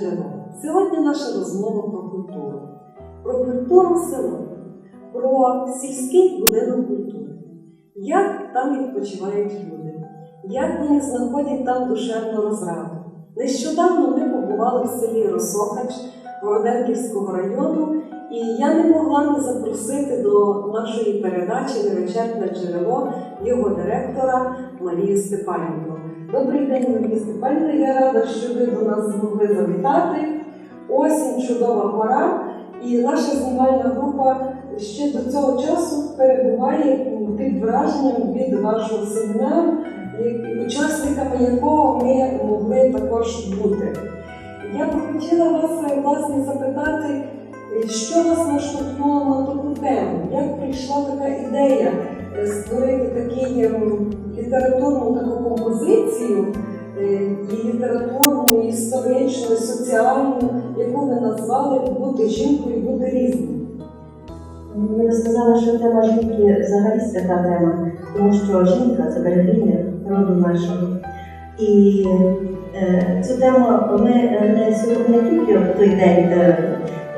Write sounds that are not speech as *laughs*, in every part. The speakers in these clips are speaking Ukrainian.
Джерело. Сьогодні наша розмова про культуру. Про культуру села, про сільський будинок культури. Як там відпочивають люди, як вони знаходять там душевну розраду. Нещодавно ми побували в селі Росохач Городенківського району, і я не могла не запросити до нашої передачі Невичерпне джерело його директора Марію Степанівну. Добрий день, Марія Степанівна. Я рада, що ви до нас змогли завітати. Осінь чудова пора, і наша знімальна група ще до цього часу перебуває під враженням від вашого семінару, учасниками якого ми могли також бути. Я б хотіла вас власне запитати, що вас наштовхнуло на таку тему? Як прийшла така ідея е, створити такий ем, літературну таку композицію, е, і літературну, і історичну, і соціальну, яку ви назвали бути жінкою, бути різним? Би сказала, що тема жінки взагалі свята тема, тому що жінка це берегиня роду нашого. І е, цю тему ми е, не сьогодні тільки в той день е,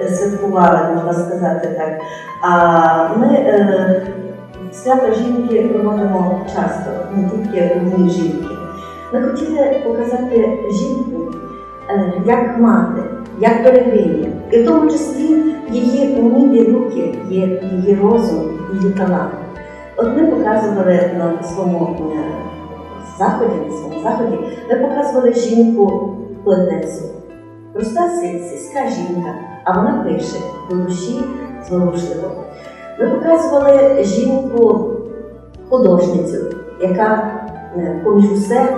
святкували, можна сказати так, а ми е, свято жінки проводимо часто, не тільки в дні жінки. Ми хотіли показати жінку е, як мати, як берегиня, і в тому числі її умілі руки, є її розум, її талант. От ми показували на своєму е, заході, на своєму заході, ми показували жінку плетецю. Проста сільська жінка, а вона пише до душі зворушливо. Ми показували жінку художницю, яка е, поміж усе,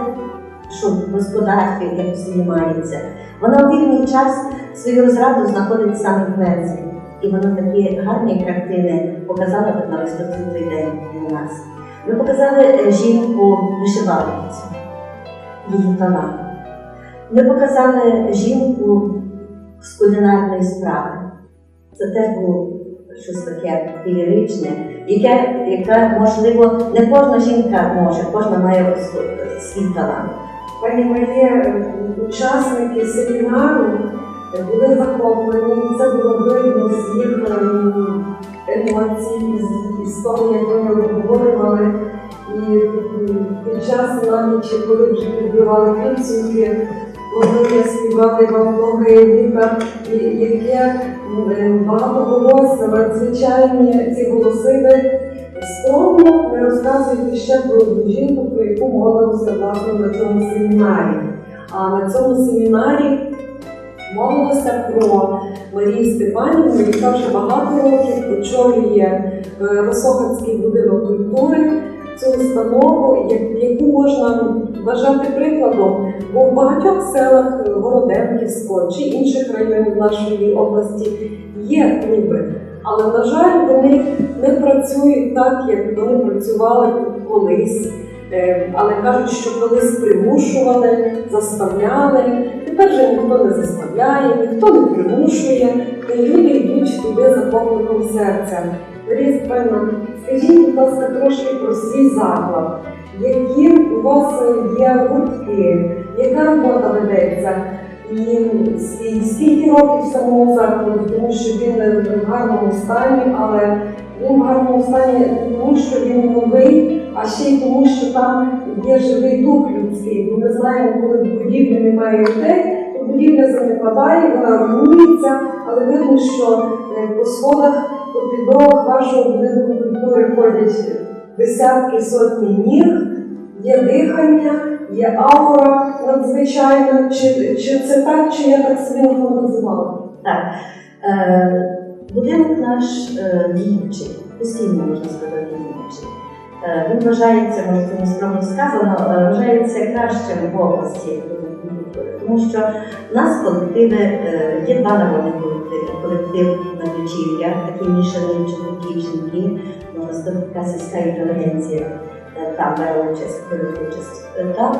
що господарки якось займається. Вона у вільний час свою розраду знаходить саме в Греції. І вона такі гарні картини показала на виставці день для нас. Ми показали е, жінку вишивальницю, її талант. Ми показали жінку з кулінарної справи. Це теж було щось таке феєричне, яке, яке, можливо, не кожна жінка може, кожна має свій- талант. Пані Марія, учасники семінару були захоплені, це було видно з їх ем, емоцій, з, того, як вони обговорювали. І під час навіть, коли вже підбивали підсумки, вони співали вам і яке м, багатоголосся, надзвичайні ці голоси. Скромно ви розказуєте ще про одну жінку, про яку мовилося власне на цьому семінарі. А на цьому семінарі мовилося про Марію Степанівну, яка вже багато років очолює е, Росохацький будинок культури, цю установу, яку можна вважати прикладом, бо в багатьох селах е, Городенківського чи інших районів нашої області є клуби. Але, на жаль, вони не працюють так, як вони працювали колись. Е, Але кажуть, що колись примушували, заставляли. Тепер же ніхто не заставляє, ніхто не примушує, і люди йдуть туди за покликом серця. Марія Степанівна, скажіть, будь ласка, трошки про свій заклад. Які у вас є гуртки, яка робота ведеться? І скільки років самому закладу, тому що він в гарному стані, але він в гарному стані тому, що він новий, а ще й тому, що там є живий дух людський. Бо ми знаємо, коли в будівлі немає людей, то будівля занепадає, вона руйнується, але видно, що е, по сходах, по підлогах вашого будинку культури десятки сотні ніг, є дихання, є аура надзвичайна. Чи, чи це так, чи я так собі назвала? Так. Е, будинок наш е, діючий, постійно можна сказати діючий. Е, він вважається, може це скромно сказано, вважається кращим в області культури, тому що в нас колективи, е, є два народні колективи. Колектив на вечір'я, такий мішаний чоловіки і жінки, така сільська інтелігенція. Е, Там бере участь, беруть участь. Е, Там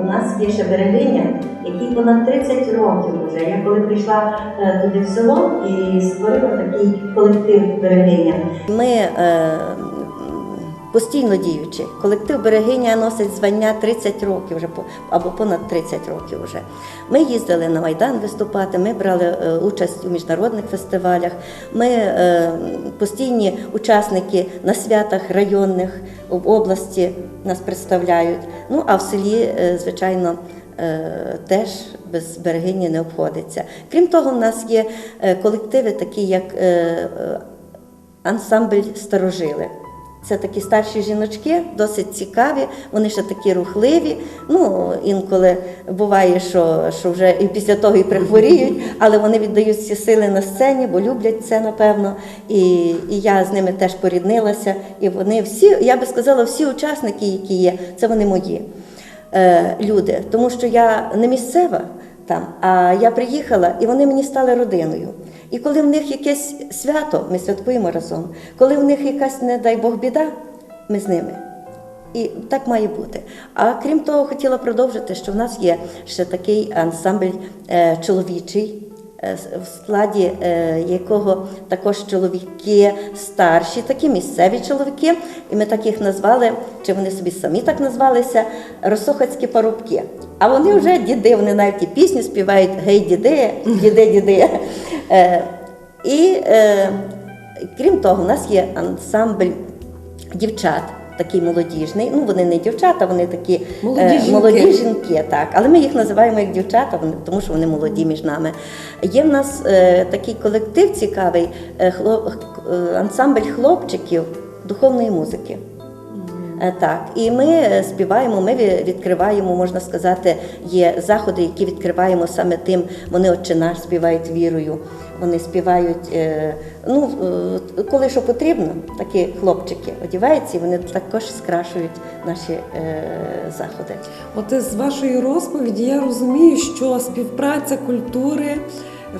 у нас є ще берегиня, який понад 30 років вже. Я коли прийшла е, туди в село і створила такий колектив берегиня. Ми е, постійно діючий. Колектив Берегиня носить звання 30 років вже або понад 30 років вже. Ми їздили на Майдан виступати, ми брали е, участь у міжнародних фестивалях. Ми е, постійні учасники на святах районних в області нас представляють. Ну а в селі, е, звичайно. Теж без берегині не обходиться. Крім того, в нас є колективи, такі як ансамбль старожили. Це такі старші жіночки, досить цікаві, вони ще такі рухливі. Ну, інколи буває, що, що вже і після того і прихворіють, але вони віддають всі сили на сцені, бо люблять це, напевно. І, і я з ними теж поріднилася. І вони всі, я би сказала, всі учасники, які є, це вони мої е, люди. Тому що я не місцева там, а я приїхала, і вони мені стали родиною. І коли в них якесь свято, ми святкуємо разом. Коли в них якась, не дай Бог, біда, ми з ними. І так має бути. А крім того, хотіла продовжити, що в нас є ще такий ансамбль е, чоловічий, е, в складі е, якого також чоловіки старші, такі місцеві чоловіки, і ми так їх назвали, чи вони собі самі так назвалися, Росохацькі парубки. А вони вже діди, вони навіть і пісню співають Гей, діди, діди, діди. Е, І е, крім того, у нас є ансамбль дівчат. Такий молодіжний, ну вони не дівчата, вони такі Молоді е, жінки. молоді жінки, так. Але ми їх називаємо як дівчата, тому що вони молоді між нами. Є в нас е, такий колектив цікавий, е, хло- е, ансамбль хлопчиків духовної музики. Е, Так, і ми е, співаємо, ми відкриваємо, можна сказати, є заходи, які відкриваємо саме тим. Вони отче наш співають вірою. Вони співають, е, ну коли що потрібно, такі хлопчики одіваються, і вони також скрашують наші заходи. От з вашої розповіді я розумію, що співпраця культури,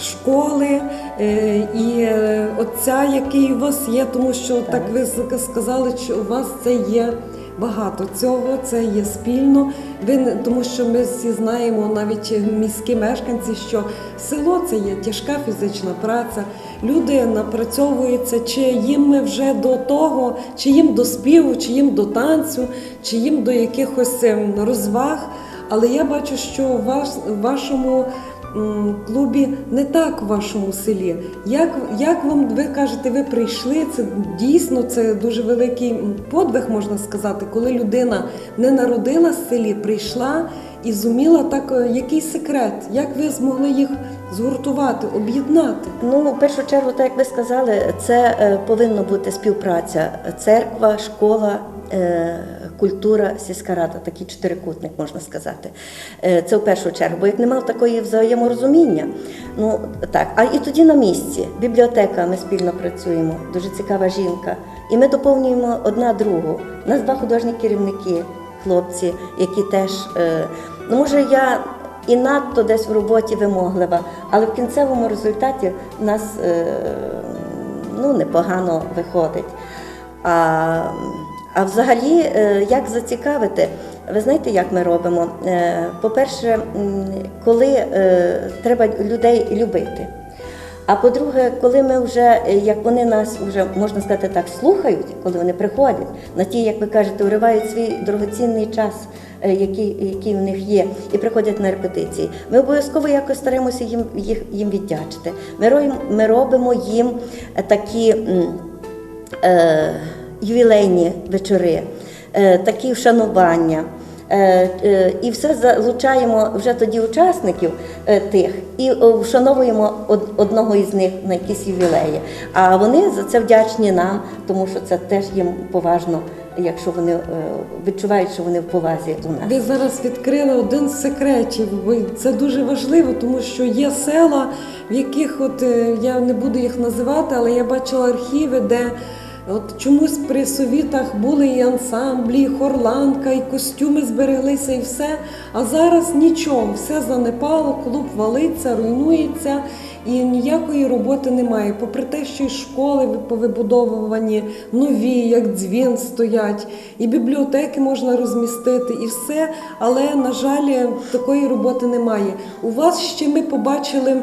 школи е, і е, отця, який у вас є, тому що так, ви сказали, що у вас це є. Багато цього це є спільно. Ви тому, що ми всі знаємо, навіть міські мешканці, що село це є тяжка фізична праця. Люди напрацьовуються, чи їм ми вже до того, чи їм до співу, чи їм до танцю, чи їм до якихось ем, розваг. Але я бачу, що в вашому клубі не так в вашому селі. Як, як вам ви кажете, ви прийшли? Це дійсно це дуже великий подвиг, можна сказати, коли людина не народилась в селі, прийшла і зуміла так. е, Який секрет? Як ви змогли їх згуртувати, об'єднати? Ну, в першу чергу, так як ви сказали, це е, повинна бути співпраця церква, школа, культура, сільська такий чотирикутник, можна сказати. Е, Це в першу чергу, бо як немає такої взаєморозуміння, ну так, а і тоді на місці. Бібліотека, ми спільно працюємо, дуже цікава жінка. І ми доповнюємо одна другу. У нас два художні керівники, хлопці, які теж, е, ну може я і надто десь в роботі вимоглива, але в кінцевому результаті в нас е, ну, непогано виходить. А, а взагалі, е, як зацікавити? Ви знаєте, як ми робимо? Е, По-перше, коли е, треба людей любити. А по-друге, коли ми вже, як вони нас вже можна сказати так, слухають, коли вони приходять, на ті, як ви кажете, уривають свій дорогоцінний час, який, який у них є, і приходять на репетиції. Ми обов'язково якось стараємося їм їх їм віддячити. Ми робимо, ми робимо їм такі. е, ювілейні вечори, е, такі вшанування. Е, е, І все залучаємо вже тоді учасників тих і вшановуємо одного із них на якісь ювілеї. А вони за це вдячні нам, тому що це теж їм поважно, якщо вони відчувають, що вони в повазі у нас. Ви зараз відкрили один з секретів. Це дуже важливо, тому що є села, в яких от я не буду їх називати, але я бачила архіви, де от чомусь при совітах були і ансамблі, і хорланка, і костюми збереглися, і все. А зараз нічого, все занепало, клуб валиться, руйнується. І ніякої роботи немає. Попри те, що і школи повибудовувані, нові, як дзвін стоять, і бібліотеки можна розмістити, і все. Але, на жаль, такої роботи немає. У вас ще ми побачили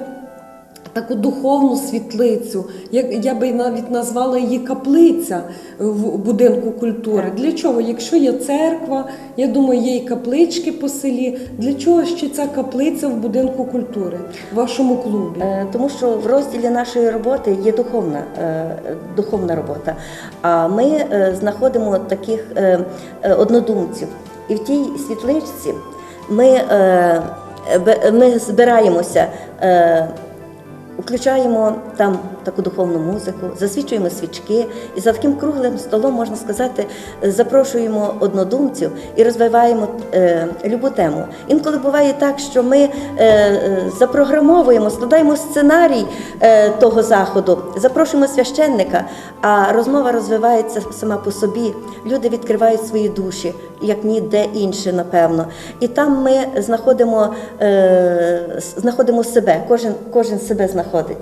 таку духовну світлицю. Я, я би навіть назвала її каплиця в будинку культури. Для чого? Якщо є церква, я думаю, є і каплички по селі. Для чого ще ця каплиця в будинку культури, в вашому клубі? Е, Тому що в розділі нашої роботи є духовна, е, духовна робота. А ми е, знаходимо таких е, е, однодумців. І в тій світличці ми, е, ми збираємося. Включаємо там таку духовну музику, засвічуємо свічки, і за таким круглим столом можна сказати, запрошуємо однодумців і розвиваємо е, любу тему. Інколи буває так, що ми е, е, запрограмовуємо, складаємо сценарій е, того заходу, запрошуємо священника, а розмова розвивається сама по собі. Люди відкривають свої душі, як ніде інше, напевно. І там ми знаходимо, е, знаходимо себе, кожен, кожен себе знаходить.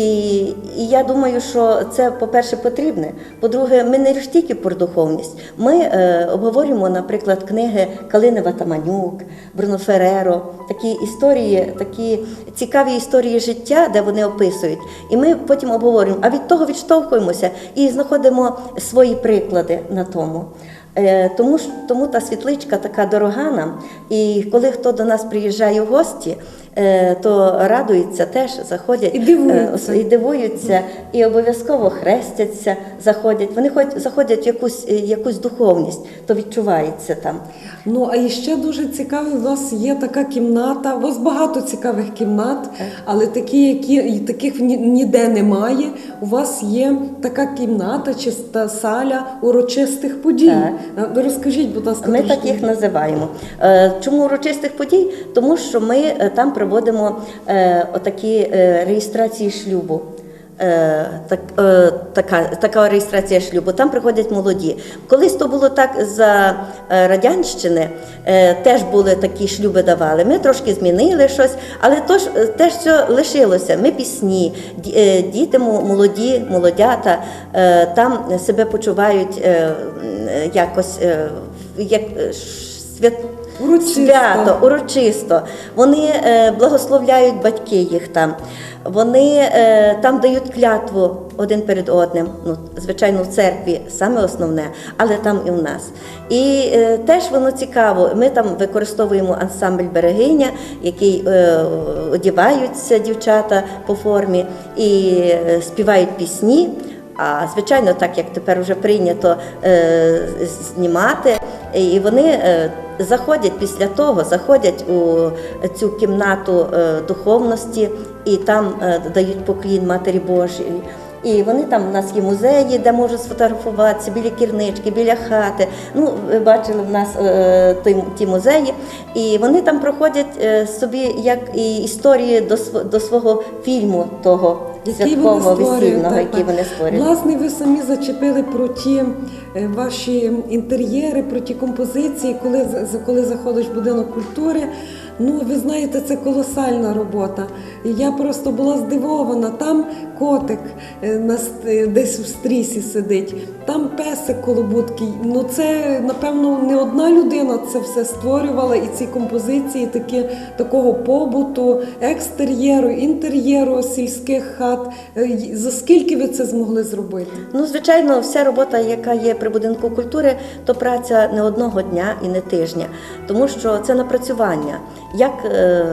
І я думаю, що це, по-перше, потрібне. По-друге, ми не лише тільки про духовність. Ми е, обговорюємо, наприклад, книги Калинева Таманюк, Бруно Фереро, такі історії, такі цікаві історії життя, де вони описують. І ми потім обговорюємо, а від того відштовхуємося і знаходимо свої приклади на тому. Е, Тому ж тому та світличка така дорога нам. І коли хто до нас приїжджає в гості, то радуються теж, заходять І дивуються. е, і дивуються, і обов'язково хрестяться, заходять. Вони хоч заходять в якусь, е, якусь духовність, то відчувається там. Ну а ще дуже цікавий, у вас є така кімната. У вас багато цікавих кімнат, але такі, які таких ніде немає. У вас є така кімната чи саля урочистих подій. А, Розкажіть, будь ласка, Ми трошки. так їх називаємо. Е, Чому урочистих подій? Тому що ми е, там проводимо е, отакі е, реєстрації шлюбу. Е, Так, така, така реєстрація шлюбу. Там приходять молоді. Колись то було так за радянщини, теж були такі шлюби давали. Ми трошки змінили щось, але то ж, е, теж все лишилося. Ми пісні, діти молоді, молодята там себе почувають якось як свят. Урочисто. Свято, урочисто. Вони е, благословляють батьки їх там. Вони е, там дають клятву один перед одним. Ну, звичайно, в церкві саме основне, але там і в нас. І е, теж воно цікаво. Ми там використовуємо ансамбль берегиня, який одіваються дівчата по формі і співають пісні. А звичайно, так як тепер вже прийнято е, знімати, і вони е, заходять після того, заходять у цю кімнату е, духовності і там дають поклін Матері Божій. І вони там у нас є музеї, де можуть сфотографуватися біля кірнички, біля хати. Ну, ви бачили в нас е, ті музеї, і вони там проходять е, собі як і історії до, до свого фільму того святкового весільного, так. вони створюють. Власне, ви самі зачепили про ті е, ваші інтер'єри, про ті композиції, коли, коли заходиш в будинок культури. Ну, ви знаєте, це колосальна робота. Я просто була здивована. Там котик е, е, десь в стрісі сидить, там песик колобуткий. Ну це напевно не одна людина це все створювала, і ці композиції такі такого побуту, екстер'єру, інтер'єру сільських хат. Е, За скільки ви це змогли зробити? Ну, звичайно, вся робота, яка є при будинку культури, то праця не одного дня і не тижня, тому що це напрацювання як е,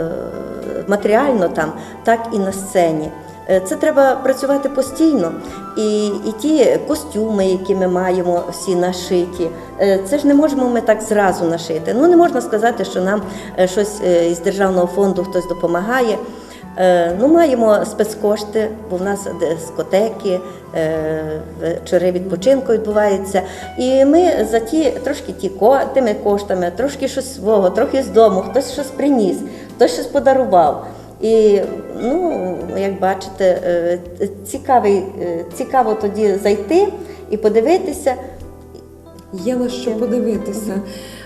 матеріально там, так і на сцені. Е, Це треба працювати постійно. І, і ті костюми, які ми маємо всі нашиті, е, це ж не можемо ми так зразу нашити. Ну не можна сказати, що нам е, щось із державного фонду хтось допомагає. Ну, маємо спецкошти, бо в нас дискотеки, вечори відпочинку відбуваються. І ми за ті трошки ті тими коштами, трошки щось свого, трохи з дому, хтось щось приніс, хтось щось подарував. І ну, як бачите, е, цікавий, е, цікаво тоді зайти і подивитися. Є на що подивитися.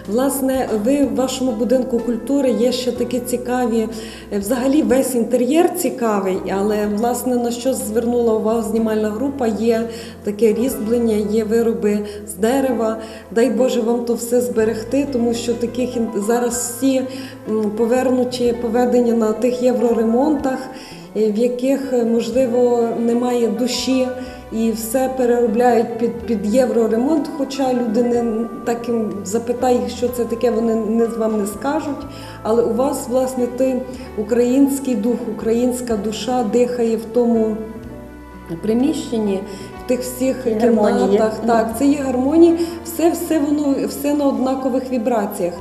Власне, ви в вашому будинку культури є ще такі цікаві. е, Взагалі весь інтер'єр цікавий, але власне на що звернула увагу знімальна група, є таке різьблення, є вироби з дерева. Дай Боже вам то все зберегти, тому що таких зараз всі повернуті, поведені на тих євроремонтах. е, в яких е, можливо немає душі. І все переробляють під, під євроремонт, хоча люди не так їм запитай, їх, що це таке, вони не з вам не скажуть. Але у вас, власне, той український дух, українська душа дихає в тому приміщенні, в тих всіх І гармонії. кімнатах. Так, це є гармонія, все, все воно все на однакових вібраціях.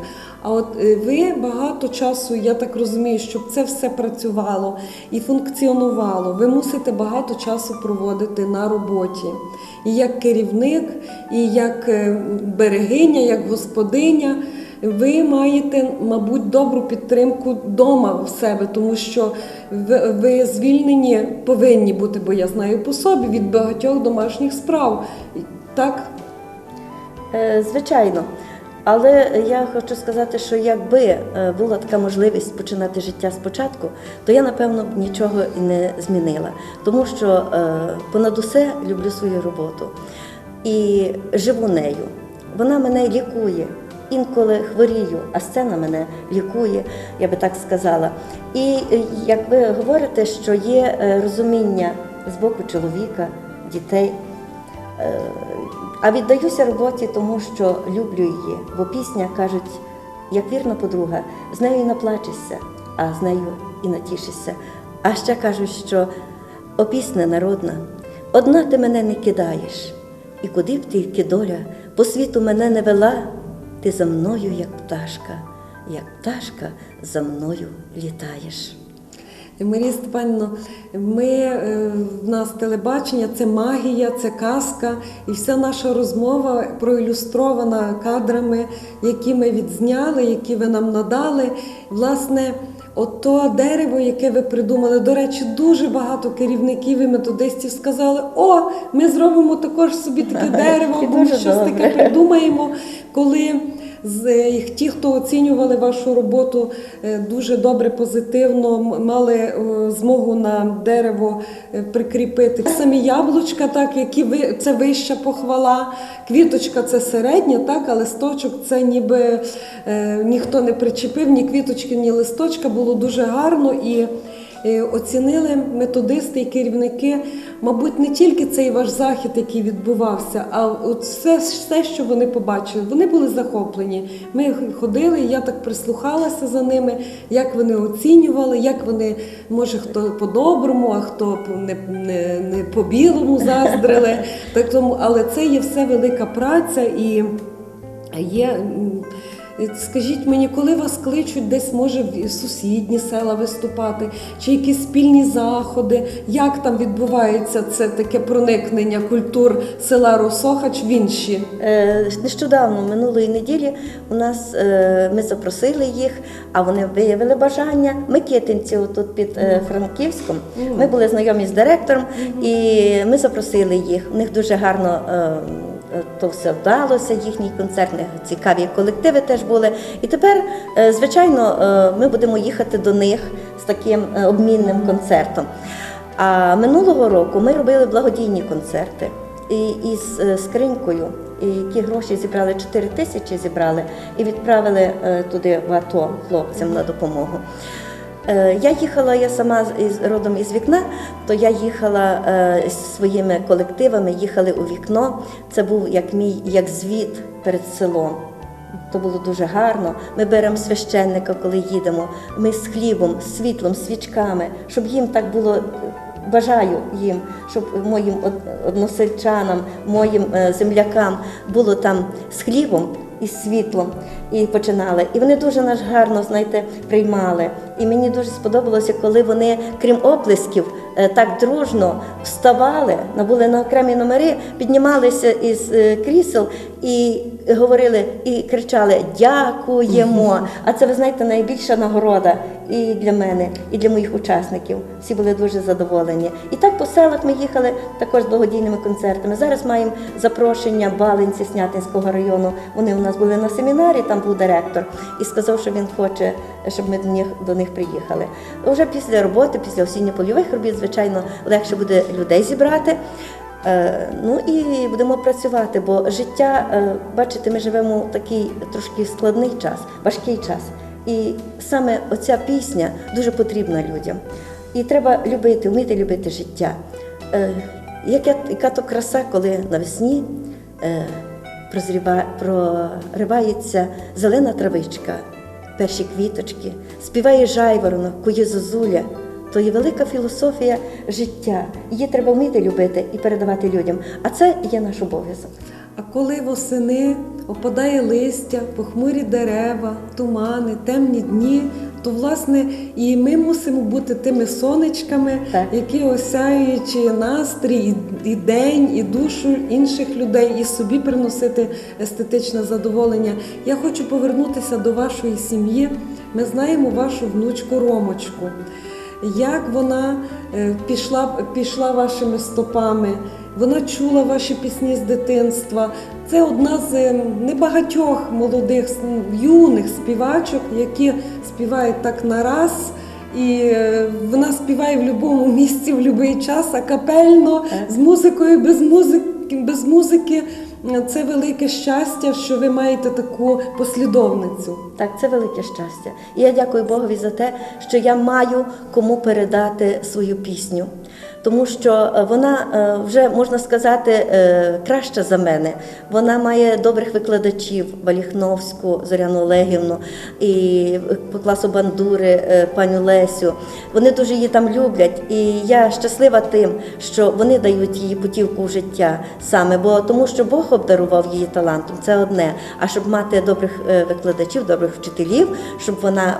А от е, ви багато часу, я так розумію, щоб це все працювало і функціонувало, ви мусите багато часу проводити на роботі. І як керівник, і як е, берегиня, як господиня. Ви маєте, мабуть, добру підтримку вдома в себе, тому що ви, ви звільнені повинні бути, бо я знаю по собі від багатьох домашніх справ. Так, Е, Звичайно. Але я хочу сказати, що якби е, була така можливість починати життя спочатку, то я напевно б нічого і не змінила. Тому що е, понад усе люблю свою роботу і живу нею. Вона мене лікує. Інколи хворію, а сцена мене лікує, я би так сказала. І е, як ви говорите, що є розуміння з боку чоловіка, дітей. А віддаюся роботі, тому що люблю її. Бо пісня кажуть, як вірна подруга, з нею і наплачешся, а з нею і натішишся. А ще кажуть, що о пісня народна, одна ти мене не кидаєш, і куди б тільки доля по світу мене не вела, ти за мною, як пташка, як пташка за мною літаєш. Марія Степанівна, ми е, в нас телебачення, це магія, це казка, і вся наша розмова проілюстрована кадрами, які ми відзняли, які ви нам надали. Власне, ото дерево, яке ви придумали. До речі, дуже багато керівників і методистів сказали: о, ми зробимо також собі таке *laughs* дерево, або ми щось таке придумаємо, коли ті, хто оцінювали вашу роботу е, дуже добре, позитивно, мали е, змогу на дерево е, прикріпити самі яблучка, так які ви це вища похвала. Квіточка це середня, так, а листочок це ніби ніхто не причепив, ні квіточки, ні листочка. Було дуже гарно і. Е, Оцінили методисти і керівники, мабуть, не тільки цей ваш захід, який відбувався, а от все, все, що вони побачили. Вони були захоплені. Ми ходили, я так прислухалася за ними, як вони оцінювали, як вони, може, хто по-доброму, а хто не, не, не по-білому заздрили. Так тому, але це є все велика праця і є. Е, Скажіть мені, коли вас кличуть десь, може, в сусідні села виступати, чи якісь спільні заходи, як там відбувається це таке проникнення культур села Росохач в інші? Е, Нещодавно, минулої неділі, у нас е, ми запросили їх, а вони виявили бажання. Микитинці, тут під Франківськом. Ми були знайомі з директором, і ми запросили їх. У них дуже гарно. Е, То все вдалося, їхній концерт, цікаві колективи теж були. І тепер, е, звичайно, е, ми будемо їхати до них з таким обмінним концертом. А минулого року ми робили благодійні концерти і із скринькою, і які гроші зібрали 4 тисячі зібрали і відправили туди в АТО хлопцям на допомогу. Е, Я їхала, я сама із родом із вікна, то я їхала е, з своїми колективами, їхали у вікно. Це був як мій як звіт перед селом. То було дуже гарно. Ми беремо священника, коли їдемо. Ми з хлібом, світлом, свічками, щоб їм так було. е, Бажаю їм, щоб моїм од- односельчанам, моїм землякам було там з хлібом і світлом. І починали. І вони дуже нас гарно, знаєте, приймали. І мені дуже сподобалося, коли вони, крім оплесків, е, так дружно вставали, набули на окремі номери, піднімалися із е, крісел і говорили, і кричали Дякуємо! А це, ви знаєте, найбільша нагорода і для мене, і для моїх учасників. Всі були дуже задоволені. І так по селах ми їхали також з благодійними концертами. Зараз маємо запрошення Балинці Снятинського району. Вони у нас були на семінарі, там був директор, і сказав, що він хоче, щоб ми до них, до них приїхали. Уже після роботи, після осінньо-польових робіт, звичайно, легше буде людей зібрати. Е, Ну і будемо працювати, бо життя, е, бачите, ми живемо такий трошки складний час, важкий час. І саме оця пісня дуже потрібна людям. І треба любити, вміти любити життя. Е, яка, яка то краса, коли навесні е, прозріва, проривається зелена травичка, перші квіточки, співає жайворонок, кує зозуля. То є велика філософія життя. Її треба вміти любити і передавати людям. А це є наш обов'язок. А коли восени опадає листя, похмурі дерева, тумани, темні дні, то власне і ми мусимо бути тими сонечками, Так. які осяють настрій, і, і день, і душу інших людей, і собі приносити естетичне задоволення. Я хочу повернутися до вашої сім'ї. Ми знаємо вашу внучку Ромочку. Як вона е, пішла, пішла вашими стопами, вона чула ваші пісні з дитинства. Це одна з е, небагатьох молодих юних співачок, які співають так нараз. І е, вона співає в будь-якому *laughs* місці, в будь-який час, а капельно, з музикою, без музики, без музики. Це велике щастя, що ви маєте таку послідовницю. Так, це велике щастя. І я дякую Богові за те, що я маю кому передати свою пісню. Тому що е, вона е, вже можна сказати е, краща за мене. Вона має добрих викладачів Валіхновську, Зоряну Олегівну і по класу бандури паню Лесю. Вони дуже її там люблять, і я щаслива тим, що вони дають їй путівку в життя саме, бо тому, що Бог обдарував її талантом, це одне. А щоб мати добрих викладачів, добрих вчителів, щоб вона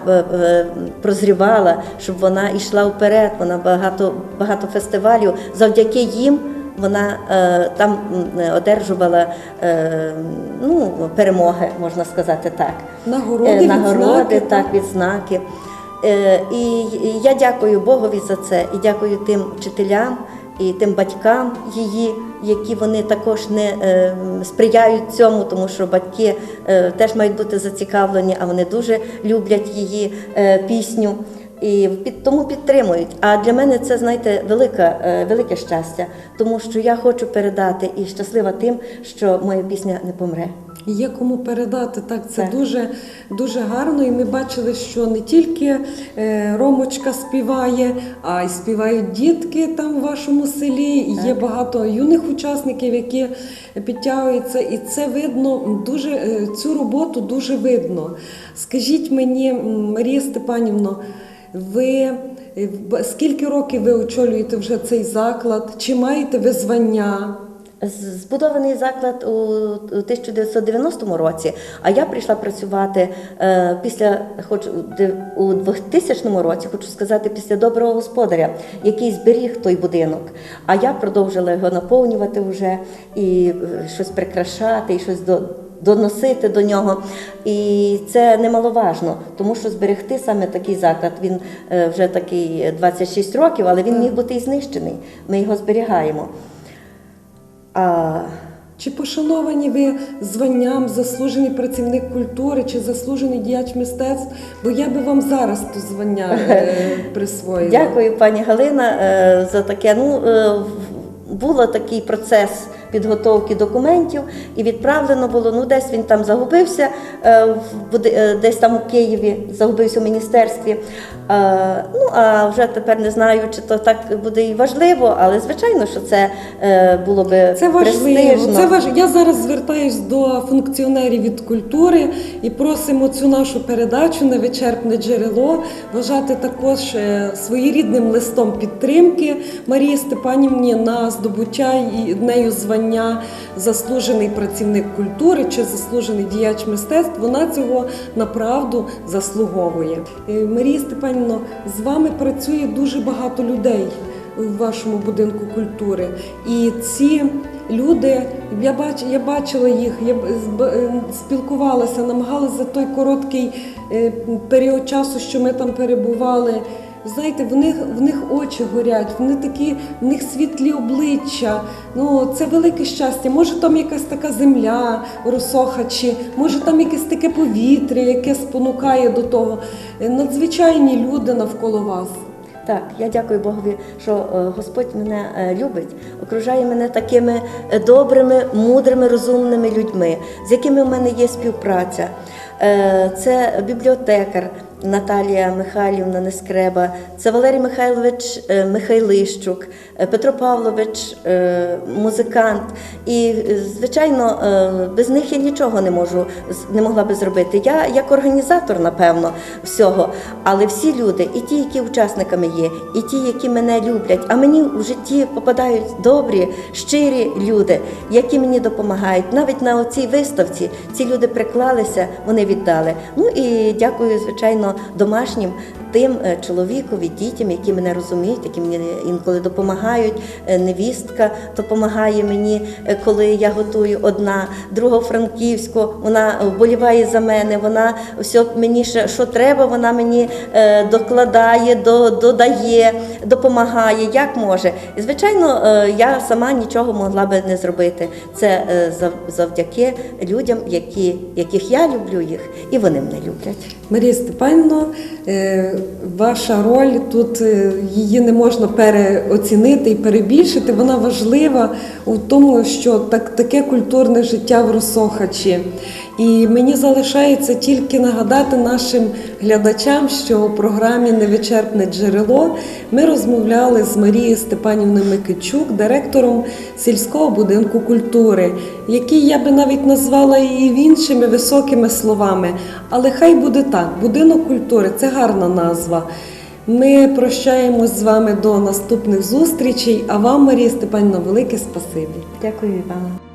прозрівала, щоб вона йшла вперед, вона багато багато фестивалів завдяки їм. Вона е, там одержувала е, ну, перемоги, можна сказати так. Нагороди, Е, нагороди, відзнаки, так, відзнаки. Е, І і я дякую Богові за це, і дякую тим вчителям і тим батькам її, які вони також не е, сприяють цьому, тому що батьки е, теж мають бути зацікавлені, а вони дуже люблять її е, пісню. І під тому підтримують. А для мене це, знаєте, велика, е, велике щастя, тому що я хочу передати і щаслива тим, що моя пісня не помре. Є кому передати так. Це Так. дуже дуже гарно. І ми бачили, що не тільки е, Ромочка співає, а й співають дітки там в вашому селі. І Є багато юних учасників, які підтягуються, і це видно дуже е, цю роботу дуже видно. Скажіть мені, Марія Степанівно, ви е, скільки років ви очолюєте вже цей заклад? Чи маєте ви звання? Збудований заклад у у 1990 році, а я прийшла працювати е, після, хоч у 2000 році, хочу сказати, після доброго господаря, який зберіг той будинок. А я продовжила його наповнювати вже і е, щось прикрашати, і щось до. Доносити до нього, і це немаловажно, тому що зберегти саме такий заклад. Він е, вже такий 26 років, але він міг бути і знищений. Ми його зберігаємо. А Чи пошановані ви званням заслужений працівник культури чи заслужений діяч мистецтв? Бо я би вам зараз то звання е, *laughs* присвоїла. Дякую, пані Галина, е, за таке. Ну, е, було такий процес підготовки документів і відправлено було. Ну, десь він там загубився, е, е, десь там у Києві, загубився в міністерстві. Е, Ну, а вже тепер не знаю, чи то так буде і важливо, але звичайно, що це е, було би Це важливо. престижно. Це важ... Я зараз звертаюсь до функціонерів від культури і просимо цю нашу передачу невичерпне джерело вважати також е, своєрідним листом підтримки Марії Степанівні на здобуття і нею звання заслужений працівник культури чи заслужений діяч мистецтв. Вона цього направду заслуговує. Марія Степанівна, з вами працює дуже багато людей в вашому будинку культури. І ці люди, я бач, я бачила їх, я б- з- е, спілкувалася, намагалася за той короткий е, період часу, що ми там перебували. Знаєте, в них, в них очі горять, вони такі, в них світлі обличчя. Ну, це велике щастя. Може, там якась така земля розсохачі, може там якесь таке повітря, яке спонукає до того. Е, Надзвичайні люди навколо вас. Так, я дякую Богові, що е, Господь мене е, любить, окружає мене такими добрими, мудрими, розумними людьми, з якими в мене є співпраця. Це бібліотекар Наталія Михайлівна Нескреба, це Валерій Михайлович е, Михайлищук, е, Петро Павлович, е, музикант. І, звичайно, без них я нічого не можу не могла би зробити. Я як організатор, напевно, всього. Але всі люди, і ті, які учасниками є, і ті, які мене люблять, а мені в житті попадають добрі, щирі люди, які мені допомагають. Навіть на цій виставці ці люди приклалися, вони віддали. Ну і дякую, звичайно, домашнім тим е, чоловікові, дітям, які мене розуміють, які мені інколи допомагають. Е, Невістка допомагає мені, е, коли я готую одна, друга Франківську, вона вболіває за мене, вона все мені що треба, вона мені докладає, до, додає, допомагає, як може. Звичайно, я сама нічого могла би не зробити. Це завдяки людям, які, яких я люблю їх, і вони мене люблять. Марія Степанівна, ваша роль тут е, її не можна переоцінити і перебільшити. Вона важлива у тому, що так, таке культурне життя в Росохачі. І мені залишається тільки нагадати нашим глядачам, що у програмі Невичерпне джерело ми розмовляли з Марією Степанівною Микичук, директором сільського будинку культури, який я би навіть назвала і іншими високими словами. Але хай буде так: будинок культури це гарна назва. Ми прощаємось з вами до наступних зустрічей. А вам, Марія Степанівна, велике спасибі. Дякую, Івана.